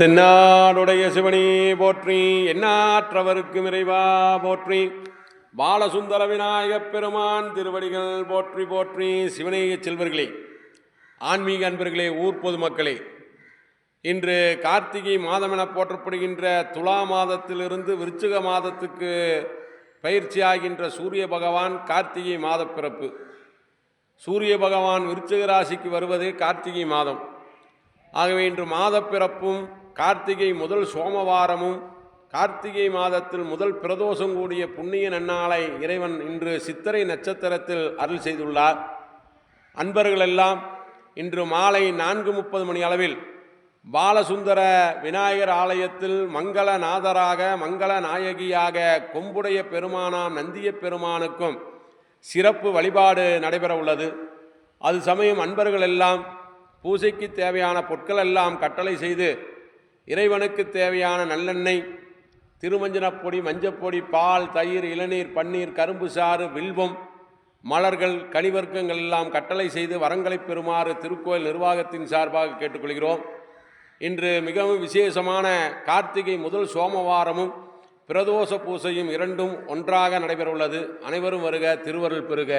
சென்னாடுடைய சிவனே போற்றி எண்ணாற்றவருக்கு இறைவா போற்றி. பாலசுந்தர விநாயகப் பெருமான் திருவடிகள் போற்றி போற்றி. சிவனேய செல்வர்களே ஆன்மீக அன்பர்களே ஊர் பொதுமக்களே இன்று கார்த்திகை மாதம் என போற்றப்படுகின்ற துலா மாதத்திலிருந்து விருச்சிக மாதத்துக்கு பயிற்சியாகின்ற சூரிய பகவான் கார்த்திகை மாத பிறப்பு. சூரிய பகவான் விருச்சிக ராசிக்கு வருவது கார்த்திகை மாதம். ஆகவே இன்று மாதப் பிறப்பும் கார்த்திகை முதல் சோமவாரமும் கார்த்திகை மாதத்தில் முதல் பிரதோஷம் கூடிய புண்ணிய நன்னாளை இறைவன் இன்று சித்திரை நட்சத்திரத்தில் அருள் செய்துள்ளார். அன்பர்களெல்லாம் இன்று மாலை நான்கு முப்பது மணி அளவில் பாலசுந்தர விநாயகர் ஆலயத்தில் மங்களநாதராக மங்கள நாயகியாக கொம்புடைய பெருமானாம் நந்திய பெருமானுக்கும் சிறப்பு வழிபாடு நடைபெற உள்ளது. அது சமயம் அன்பர்கள் எல்லாம் பூஜைக்கு தேவையான பொருட்கள் எல்லாம் கட்டளை செய்து இறைவனுக்கு தேவையான நல்லெண்ணெய் திருமஞ்சனப்பொடி மஞ்சப்பொடி பால் தயிர் இளநீர் பன்னீர் கரும்பு சாறு வில்வம் மலர்கள் கனிவர்க்கங்கள் எல்லாம் கட்டளை செய்து வரங்களை பெறுமாறு திருக்கோயில் நிர்வாகத்தின் சார்பாக கேட்டுக்கொள்கிறோம். இன்று மிகவும் விசேஷமான கார்த்திகை முதல் சோமவாரமும் பிரதோஷ பூசையும் இரண்டும் ஒன்றாக நடைபெறவுள்ளது. அனைவரும் வருக திருவருள் பெறுக.